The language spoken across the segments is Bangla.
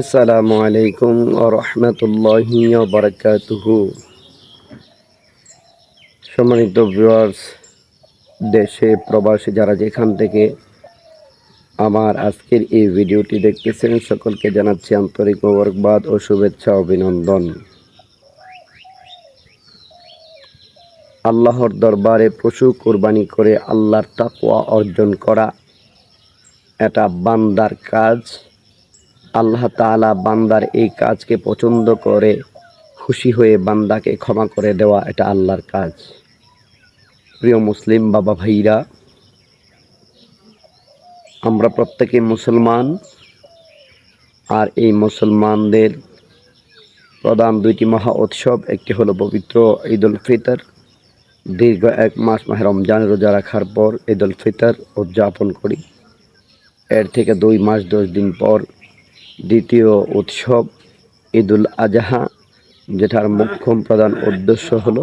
আসসালামু আলাইকুম রহমতুল্লাহি বারাকাতুহু। সম্মানিত ভিউয়ার্স দেশে প্রবাসী যারা যেখান থেকে আমার আজকের এই ভিডিওটি দেখতেছেন, সকলকে জানাচ্ছি আন্তরিক মোবারকবাদ ও শুভেচ্ছা, অভিনন্দন। আল্লাহর দরবারে পশু কোরবানি করে আল্লাহর তাকওয়া অর্জন করা এটা বান্দার কাজ। আল্লাহ তাআলা বান্দার এই কাজকে পছন্দ করে, খুশি হয়ে বান্দাকে ক্ষমা করে দেওয়া এটা আল্লাহর কাজ। প্রিয় মুসলিম বাবা ভাইরা, আমরা প্রত্যেকে মুসলমান, আর এই মুসলমানদের প্রধান দুইটি মহা উৎসব, একটি হলো পবিত্র ঈদ উল ফিতর। দীর্ঘ এক মাস মাহে রমজান রোজা রাখার পর ঈদ উল ফিতর উদযাপন করি। এর থেকে দুই মাস দশ দিন পর দ্বিতীয় উৎসব ঈদুল আজহা, যেটার মুখ্যম প্রধান উদ্দেশ্য হলো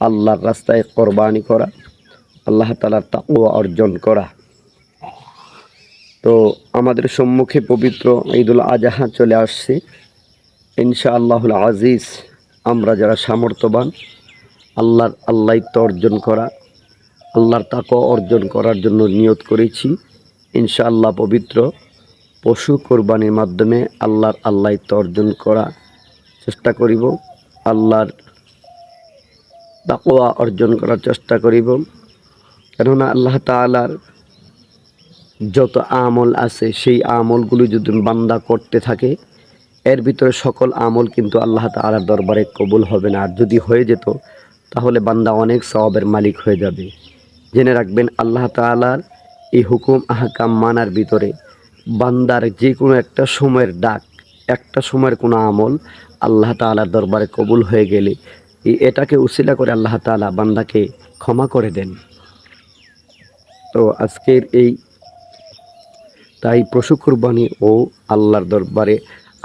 আল্লাহর রাস্তায় কোরবানি করা, আল্লাহ তালার তাকুয়া অর্জন করা। তো আমাদের সম্মুখে পবিত্র ঈদুল আজহা চলে আসছে। ইনশা আল্লাহুল আজিজ, আমরা যারা সামর্থ্যবান, আল্লাহর আল্লাহিত্য অর্জন করা, আল্লাহর তাকও অর্জন করার জন্য নিয়ত করেছি। ইনশাআল্লাহ পবিত্র পশু কোরবানির মাধ্যমে আল্লাহর আল্লাহিত্য অর্জন করা চেষ্টা করিব। আল্লাহর তাকোয়া অর্জন করার চেষ্টা করিব। কেননা আল্লাহ তালার যত আমল আছে, সেই আমলগুলি যদি বান্দা করতে থাকে, এর ভিতরে সকল আমল কিন্তু আল্লাহ তালার দরবারে কবুল হবে না। আর যদি হয়ে যেত, তাহলে বান্দা অনেক সবাবের মালিক হয়ে যাবে। জেনে রাখবেন, আল্লাহ তালার এই হুকুম, আহকাম মানার ভিতরে বান্দার যে কোনো একটা সময়ের ডাক, একটা সময়ের কোনো আমল আল্লাহ তালার দরবারে কবুল হয়ে গেলে এটাকে উশিলা করে আল্লাহ তালা বান্দাকে ক্ষমা করে দেন। তো আজকের এই তাই পশু কুরবানি ও আল্লাহর দরবারে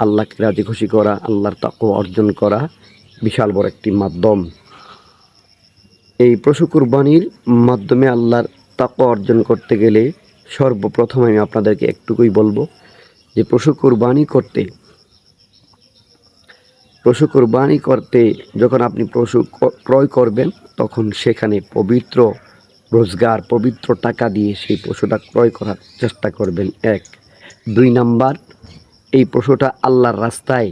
আল্লাহকে রাজি খুশি করা, আল্লাহর তাক অর্জন করা বিশাল বড় একটি মাধ্যম। এই পশু কুরবানির মাধ্যমে আল্লাহর তাক অর্জন করতে গেলে সর্বপ্রথম আমি আপনাদেরকে একটুকুই বলব যে পশু কুরবানি করতে, পশু কুরবানি করতে যখন আপনি পশু ক্রয় করবেন, তখন সেখানে পবিত্র রোজগার, পবিত্র টাকা দিয়ে সেই পশুটা ক্রয় করার চেষ্টা করবেন। এক। দুই নাম্বার, এই পশুটা আল্লাহর রাস্তায়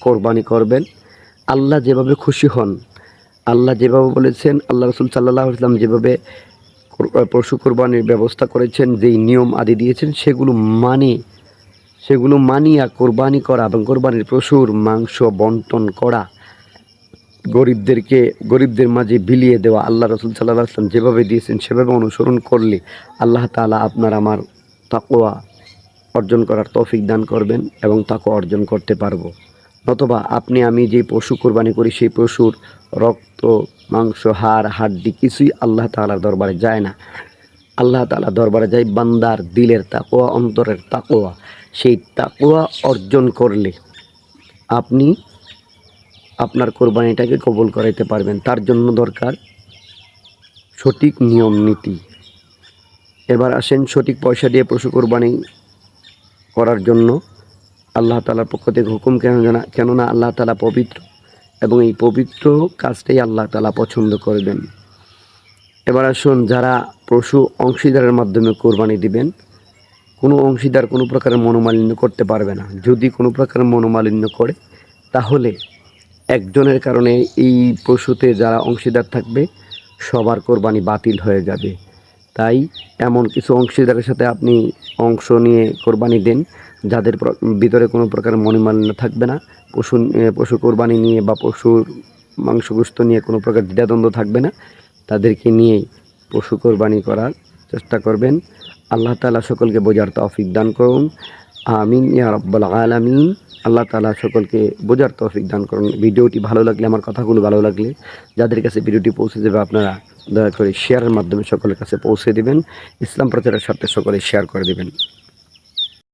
কোরবানি করবেন। আল্লাহ যেভাবে খুশি হন, আল্লাহ যেভাবে বলেছেন, আল্লাহ রসুল সাল্লাহ ইসলাম যেভাবে পশু কোরবানির ব্যবস্থা করেছেন, যেই নিয়ম আদি দিয়েছেন, সেগুলো মানে সেগুলো মানিয়া কোরবানি করা এবং কোরবানির পশুর মাংস বন্টন করা। গরিবদেরকে, গরিবদের মাঝে বিলিয়ে দেওয়া। আল্লাহ রসুল সাল্লাহ আসলাম যেভাবে দিয়েছেন, সেভাবে অনুসরণ করলে আল্লাহ তালা আপনার আমার তাকোয়া অর্জন করার তৌফিক দান করবেন এবং তাকে অর্জন করতে পারব। নতবা আপনি, আমি যে পশু কোরবানি করি, সেই পশুর রক্ত, মাংস, হাড়, হাড্ডি কিছুই আল্লাহ তালার দরবারে যায় না। আল্লাহ তালা দরবারে যায় বান্দার দিলের তাকোয়া অন্তরের তাকোয়া সেই তাকোয়া অর্জন করলে আপনি আপনার কোরবানিটাকে কবল করাইতে পারবেন। তার জন্য দরকার সঠিক নিয়ম, নীতি। এবার আসেন সঠিক পয়সা দিয়ে পশু কোরবানি করার জন্য আল্লাহ তালার পক্ষ থেকে হুকুম কেন জানা কেননা আল্লাহ তালা পবিত্র এবং এই পবিত্র কাজটাই আল্লাহ তালা পছন্দ করবেন। এবার আসুন যারা পশু অংশীদারের মাধ্যমে কোরবানি দিবেন, কোনো অংশীদার কোনো প্রকারের মনোমালিন্য করতে পারবে না। যদি কোনো প্রকার মনোমালিন্য করে, তাহলে একজনের কারণে এই পশুতে যারা অংশীদার থাকবে, সবার কোরবানি বাতিল হয়ে যাবে। তাই এমন কিছু অংশীদারের সাথে আপনি অংশ নিয়ে কোরবানি দেন, যাদের ভিতরে কোনো প্রকার মনোমালিন্য থাকবে না। পশু পশু কোরবানি নিয়ে বা পশুর মাংসগুস্ত নিয়ে কোনো প্রকার দ্বিধাদ্বন্দ্ব থাকবে না। তাদেরকে নিয়েই পশু কোরবানি করার চেষ্টা করবেন। আল্লাহ তালা সকলকে বোঝার তৌফিক দান করুন। আমিন, ইয়া রব্বাল আলামিন। আল্লাহ তালা সকলকে বোঝার তৌফিক দান করুন। ভিডিওটি ভালো লাগলে, আমার কথাগুলো ভালো লাগলে, যাদের কাছে ভিডিওটি পৌঁছে যাবে, আপনারা দয়া করে শেয়ারের মাধ্যমে সকলের কাছে পৌঁছে দিবেন। ইসলাম প্রচারের স্বার্থে সকলে শেয়ার করে দেবেন।